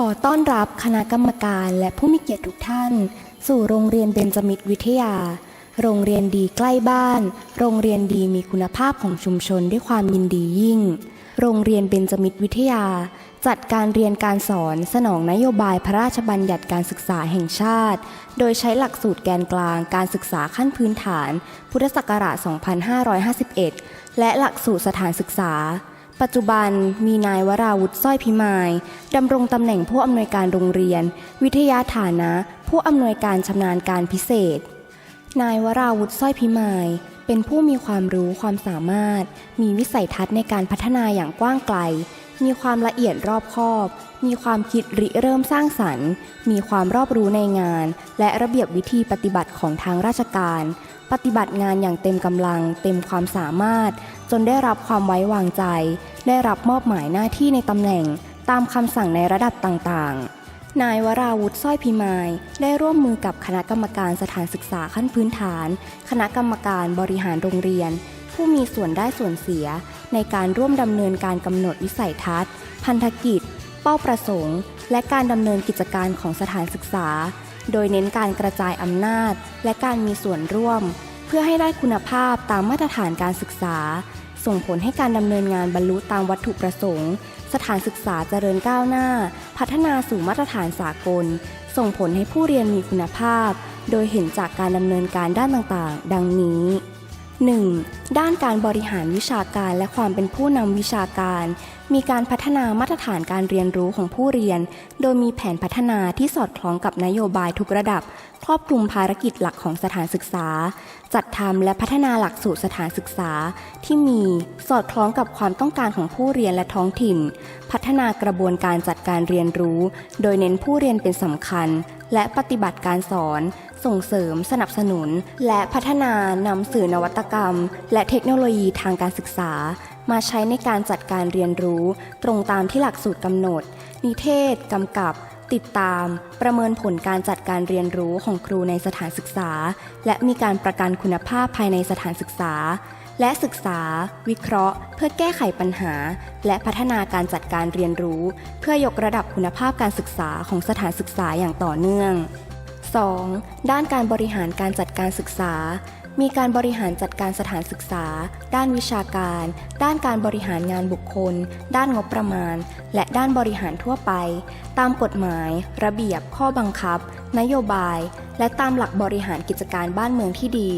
ขอต้อนรับคณะกรรมการและผู้มีเกียรติทุกท่าน สู่โรงเรียนเบญจมิตรวิทยา โรงเรียนดีใกล้บ้าน โรงเรียนดีมีคุณภาพของชุมชนด้วยความยินดียิ่ง โรงเรียนเบญจมิตรวิทยา จัดการเรียนการสอนสนองนโยบายพระราชบัญญัติการศึกษาแห่งชาติ โดยใช้หลักสูตรแกนกลางการศึกษาขั้นพื้นฐาน พุทธศักราช 2551 และหลักสูตรสถานศึกษา ปัจจุบันมีนายวราวุฒิสร้อยพิมายดำรงตำแหน่งผู้อำนวยการโรงเรียน วิทยาฐานะ ผู้อำนวยการชำนาญการพิเศษ นายวราวุฒิสร้อยพิมายเป็นผู้มีความรู้ความสามารถ มีวิสัยทัศน์ในการพัฒนาอย่างกว้างไกล มีความละเอียดรอบคอบ มีความคิดริเริ่มสร้างสรรค์ มีความรอบรู้ในงาน และระเบียบวิธีปฏิบัติของทางราชการ ปฏิบัติงานอย่างเต็มกำลัง เต็มความสามารถ จนได้รับความไว้วางใจ ได้รับมอบหมายหน้าที่ในตำแหน่ง ตามคำสั่งในระดับต่างๆ นายวราวุฒิสร้อยพิมายได้ร่วมมือกับคณะกรรมการสถานศึกษาขั้นพื้นฐาน คณะกรรมการบริหารโรงเรียน ผู้มีส่วนได้ส่วนเสีย ในการร่วมดำเนินการกำหนดวิสัยทัศน์ พันธกิจ เป้าประสงค์ และการดำเนินกิจการของสถานศึกษา โดยเน้นการกระจายอำนาจ และการมีส่วนร่วม เพื่อให้ได้คุณภาพตามมาตรฐานการศึกษา ส่งผลให้การดำเนินงานบรรลุตามวัตถุประสงค์ สถานศึกษาเจริญก้าวหน้า พัฒนาสู่มาตรฐานสากล ส่งผลให้ผู้เรียนมีคุณภาพ โดยเห็นจากการดำเนินการด้านต่างๆ ดังนี้ 1. ด้านการบริหารวิชาการและความเป็นผู้นำวิชาการ มีการพัฒนามาตรฐานการเรียนรู้ของผู้เรียน โดยมีแผนพัฒนาที่สอดคล้องกับนโยบายทุกระดับ ครอบคลุมภารกิจหลักของสถานศึกษา จัดทำและพัฒนาหลักสูตรสถานศึกษา ที่มีสอดคล้องกับความต้องการของผู้เรียนและท้องถิ่น พัฒนากระบวนการจัดการเรียนรู้ โดยเน้นผู้เรียนเป็นสำคัญและปฏิบัติการสอน ส่งเสริมสนับสนุน และพัฒนานำสื่อนวัตกรรม และเทคโนโลยีทางการศึกษา มาใช้ในการจัดการเรียนรู้ ตรงตามที่หลักสูตรกำหนด นิเทศกำกับ ติดตาม ประเมินผลการจัดการเรียนรู้ของครูในสถานศึกษา และมีการประกันคุณภาพภายในสถานศึกษา และศึกษา วิเคราะห์ เพื่อแก้ไขปัญหา และพัฒนาการจัดการเรียนรู้ เพื่อยกระดับคุณภาพการศึกษาของสถานศึกษาอย่างต่อเนื่อง 2. ด้านการบริหารการจัดการศึกษา มีการบริหารจัดการสถานศึกษา ด้านวิชาการ ด้านการบริหารงานบุคคล ด้านงบประมาณ และด้านบริหารทั่วไป ตามกฎหมาย ระเบียบ ข้อบังคับ นโยบาย และตามหลักบริหารกิจการบ้านเมืองที่ดี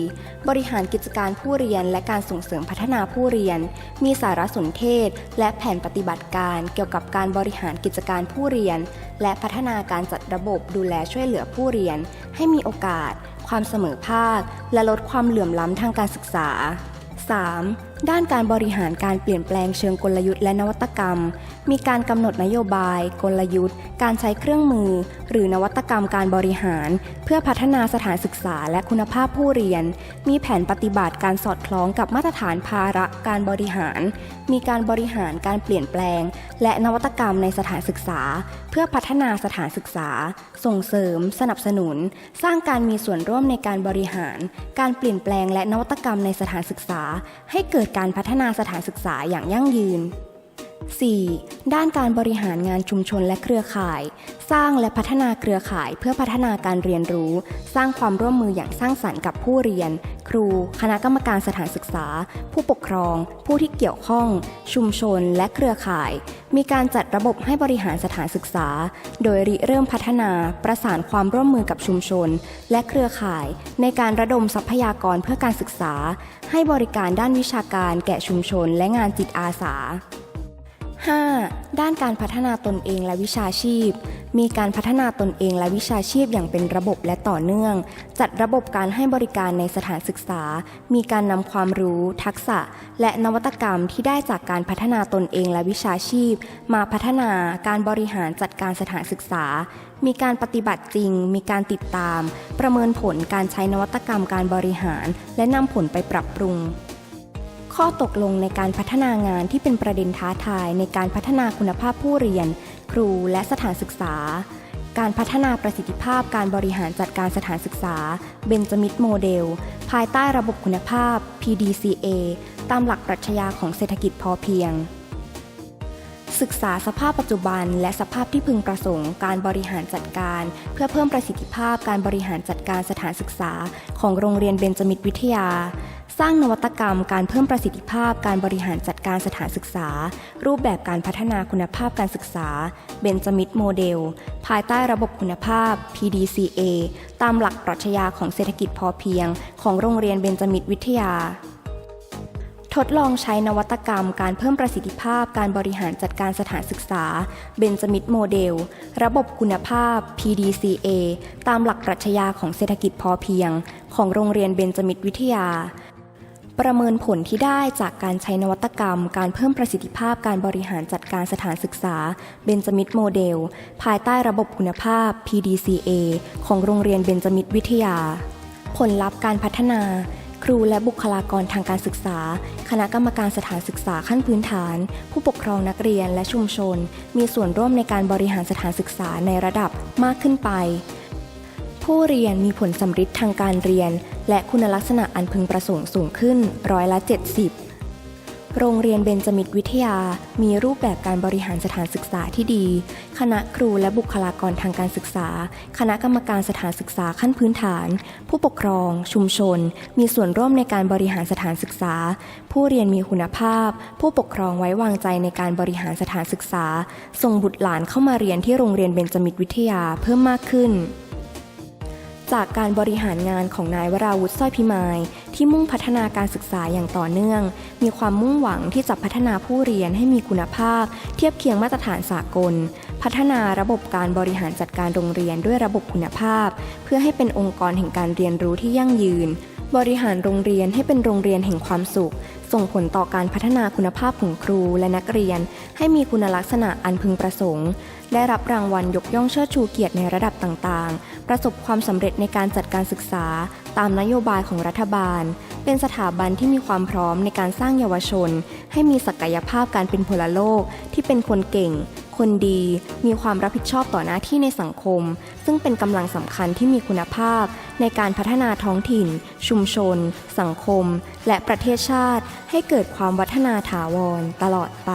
บริหารกิจการผู้เรียน และการส่งเสริมพัฒนาผู้เรียน มีสารสนเทศ และแผนปฏิบัติการเกี่ยวกับการบริหารกิจการผู้เรียน และพัฒนาการจัดระบบดูแลช่วยเหลือผู้เรียน ให้มีโอกาส ความเสมอภาค และลดความเหลื่อมล้ำทางการศึกษา 3. ด้านการบริหารการเปลี่ยนแปลงเชิงกลยุทธ์และนวัตกรรม มีการกำหนดนโยบาย กลยุทธ์ การใช้เครื่องมือ หรือนวัตกรรมการบริหาร เพื่อพัฒนาสถานศึกษาและคุณภาพผู้เรียน มีแผนปฏิบัติการสอดคล้องกับมาตรฐานภาระการบริหาร มีการบริหารการเปลี่ยนแปลง และนวัตกรรมในสถานศึกษา เพื่อพัฒนาสถานศึกษา ส่งเสริม สนับสนุน สร้างการมีส่วนร่วมในการบริหาร การเปลี่ยนแปลงและนวัตกรรมในสถานศึกษา ให้เกิดการพัฒนาสถานศึกษาอย่างยั่งยืน 4. ด้านการบริหารงานชุมชนและเครือข่าย สร้างและพัฒนาเครือข่ายเพื่อพัฒนาการเรียนรู้ สร้างความร่วมมืออย่างสร้างสรรค์กับผู้เรียน ครู คณะกรรมการสถานศึกษา ผู้ปกครอง ผู้ที่เกี่ยวข้อง ชุมชนและเครือข่าย มีการจัดระบบให้บริหารสถานศึกษา โดยริเริ่มพัฒนาประสานความร่วมมือกับชุมชน และเครือข่าย ในการระดมทรัพยากรเพื่อการศึกษา ให้บริการด้านวิชาการแก่ชุมชนและงานจิตอาสา 5. ด้านการพัฒนาตนเองและวิชาชีพ มีการพัฒนาตนเองและวิชาชีพอย่างเป็นระบบและต่อเนื่อง จัดระบบการให้บริการในสถานศึกษา มีการนำความรู้ ทักษะ และนวัตกรรมที่ได้จากการพัฒนาตนเองและวิชาชีพ มาพัฒนาการบริหารจัดการสถานศึกษา มีการปฏิบัติจริง มีการติดตาม ประเมินผลการใช้นวัตกรรมการบริหาร และนำผลไปปรับปรุง ข้อตกลงในการพัฒนางานที่เป็นประเด็นท้าทายในการพัฒนาคุณภาพผู้เรียน ครูและสถานศึกษา การพัฒนาประสิทธิภาพการบริหารจัดการสถานศึกษาเบนจามิดโมเดล ภายใต้ระบบคุณภาพ PDCA ตามหลักปรัชญาของเศรษฐกิจพอเพียง ศึกษาสภาพปัจจุบัน และสภาพที่พึงประสงค์การบริหารจัดการ เพื่อเพิ่มประสิทธิภาพการบริหารจัดการสถานศึกษา ของโรงเรียนเบญจมิตรวิทยา สร้างนวัตกรรมการเพิ่มประสิทธิภาพการบริหารจัดการสถานศึกษา รูปแบบการพัฒนาคุณภาพการศึกษาเบญจมิตรโมเดล ภายใต้ระบบคุณภาพ PDCA ตามหลักปรัชญาของเศรษฐกิจพอเพียง ของโรงเรียนเบญจมิตรวิทยา ทดลองใช้นวัตกรรมการเพิ่มประสิทธิภาพการบริหารจัดการสถานศึกษาเบนจมิตโมเดล ระบบคุณภาพ PDCA ตามหลักปรัชญาของเศรษฐกิจพอเพียง ของโรงเรียนเบนจมิตวิทยา ประเมินผลที่ได้จากการใช้นวัตกรรม การเพิ่มประสิทธิภาพการบริหารจัดการสถานศึกษาเบนจมิตโมเดล ภายใต้ระบบคุณภาพ PDCA ของโรงเรียนเบนจมิตวิทยา ผลลัพธ์การพัฒนา ครูและบุคลากรทางการศึกษา คณะกรรมการสถานศึกษาขั้นพื้นฐาน ผู้ปกครองนักเรียนและชุมชน มีส่วนร่วมในการบริหารสถานศึกษาในระดับมากขึ้นไป ผู้เรียนมีผลสำฤทธิ์ทางการเรียน และคุณลักษณะอันพึงประสงค์สูงขึ้นร้อยละ 70 โรงเรียนเบญจมิตรวิทยา มีรูปแบบการบริหารสถานศึกษาที่ดี คณะครูและบุคลากรทางการศึกษา คณะกรรมการสถานศึกษาขั้นพื้นฐาน ผู้ปกครอง ชุมชน มีส่วนร่วมในการบริหารสถานศึกษา ผู้เรียนมีคุณภาพ ผู้ปกครองไว้วางใจในการบริหารสถานศึกษา ส่งบุตรหลานเข้ามาเรียนที่โรงเรียนเบญจมิตรวิทยาเพิ่มมากขึ้น จากการบริหารงานของนายวราวุฒิสร้อยพิมายที่มุ่งพัฒนาการศึกษาอย่างต่อเนื่อง มีความมุ่งหวังที่จะพัฒนาผู้เรียนให้มีคุณภาพ เทียบเคียงมาตรฐานสากล พัฒนาระบบการบริหารจัดการโรงเรียนด้วยระบบคุณภาพ เพื่อให้เป็นองค์กรแห่งการเรียนรู้ที่ยั่งยืน บริหารโรงเรียนให้เป็นโรงเรียนแห่งความสุข ส่งผลต่อการพัฒนาคุณภาพของครูและนักเรียน ให้มีคุณลักษณะอันพึงประสงค์ ได้รับรางวัลยกย่องเชิดชูเกียรติในระดับต่างๆ ประสบความสำเร็จในการจัดการศึกษาตามนโยบายของรัฐบาล เป็นสถาบันที่มีความพร้อมในการสร้างเยาวชน ให้มีศักยภาพการเป็นพลโลกที่เป็นคนเก่ง คนดี มีความรับผิดชอบต่อหน้าที่ในสังคม ซึ่งเป็นกำลังสำคัญที่มีคุณภาพ ในการพัฒนาท้องถิ่น ชุมชน สังคม และประเทศชาติ ให้เกิดความวัฒนาถาวรตลอดไป